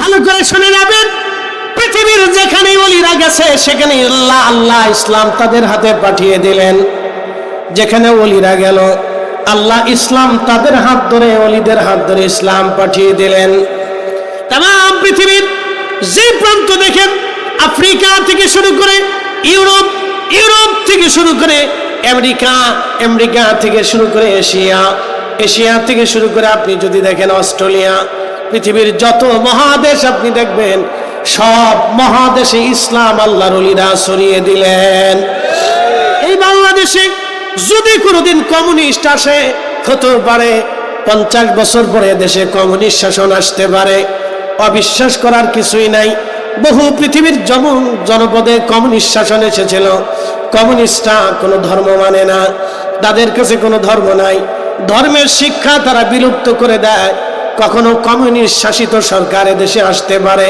ভালো করে শুনে যাবেন পৃথিবীর যেখানে অলিরা গেছে, সেখানে আল্লাহ আল্লাহ ইসলাম তাদের হাতে পাঠিয়ে দিলেন। যেখানে অলিরা গেল, আল্লাহ ইসলাম তাদের হাত ধরে, অলিদের হাত ধরে ইসলাম পাঠিয়ে দিলেন। তাম পৃথিবীর যে প্রান্ত দেখেন, আফ্রিকা থেকে শুরু করে ইউরোপ ইউরোপ থেকে শুরু করে আমেরিকা আমেরিকা থেকে শুরু করে এশিয়া এশিয়া থেকে শুরু করে আপনি যদি দেখেন অস্ট্রেলিয়া পৃথিবীর যত মহাদেশ আপনি দেখবেন, সব মহাদেশে ইসলাম আল্লাহর অলিরা ছড়িয়ে দিলেন। এই বাংলাদেশে যদি কোনোদিন কমিউনিস্ট আসে, হতে পারে পঞ্চাশ বছর পরে দেশে কমিউনিস্ট শাসন আসতে পারে। অবিশ্বাস করার কিছুই নাই। বহু পৃথিবীর জন, জনপদে কমিউনিস্ট শাসন এসেছিল। কমিউনিস্টরা কোনো ধর্ম মানে না। তাদের কাছে কোনো ধর্ম নাই। ধর্মের শিক্ষা তারা বিলুপ্ত করে দেয়। কখনো কমিউনিস্ট শাসিত সরকার দেশে আসতে পারে।